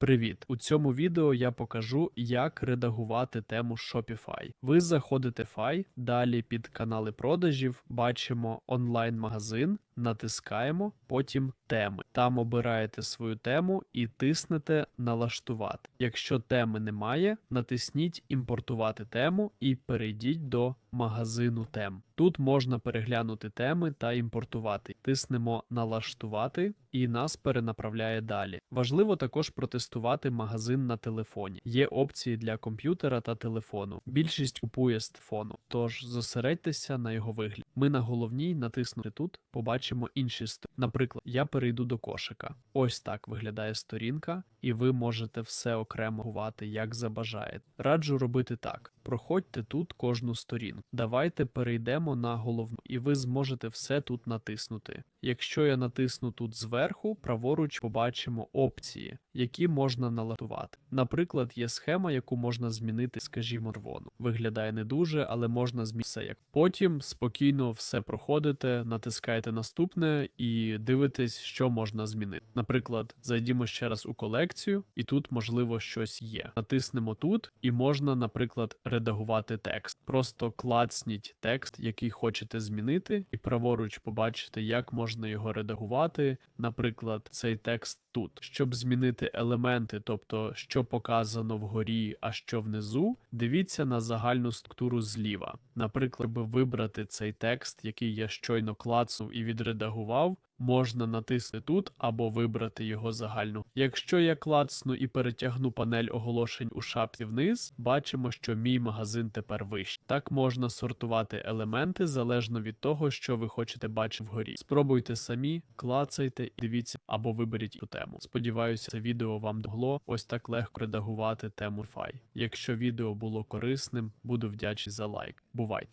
Привіт! У цьому відео я покажу, як редагувати тему Shopify. Ви заходите Fy, далі під канали продажів, бачимо онлайн-магазин, натискаємо, потім теми. Там обираєте свою тему і тиснете налаштувати. Якщо теми немає, натисніть імпортувати тему і перейдіть до магазину тем. Тут можна переглянути теми та імпортувати. Тиснемо налаштувати і нас перенаправляє далі. Важливо також протестувати магазин на телефоні. Є опції для комп'ютера та телефону. Більшість купує з фону, тож зосередьтеся на його вигляді. Ми на головній натиснути тут, побачимо інші сторінки. Наприклад, я перейду до кошика. Ось так виглядає сторінка, і ви можете все окремо гувати, як забажаєте. Раджу робити так: проходьте тут кожну сторінку. Давайте перейдемо на головну, і ви зможете все тут натиснути. Якщо я натисну тут зверху, праворуч побачимо опції, які можна налаштувати. Наприклад, є схема, яку можна змінити, скажімо, рвону. Виглядає не дуже, але можна змінити як. Потім спокійно все проходите, натискаєте наступне і дивитесь, що можна змінити. Наприклад, зайдімо ще раз у колекцію, і тут можливо щось є. Натиснемо тут, і можна, наприклад, редагувати текст. Просто клацніть текст, який хочете змінити, і праворуч побачите, як можна його редагувати. Наприклад, цей текст тут. Щоб змінити елементи, тобто що показано вгорі, а що внизу, дивіться на загальну структуру зліва. Наприклад, щоб вибрати цей текст, який я щойно клацнув і відредагував. Можна натиснути тут або вибрати його загальну. Якщо я клацну і перетягну панель оголошень у шапці вниз, бачимо, що мій магазин тепер вищий. Так можна сортувати елементи залежно від того, що ви хочете бачити вгорі. Спробуйте самі, клацайте і дивіться або виберіть ту тему. Сподіваюся, це відео вам догло ось так легко редагувати тему фай. Якщо відео було корисним, буду вдячний за лайк. Бувайте!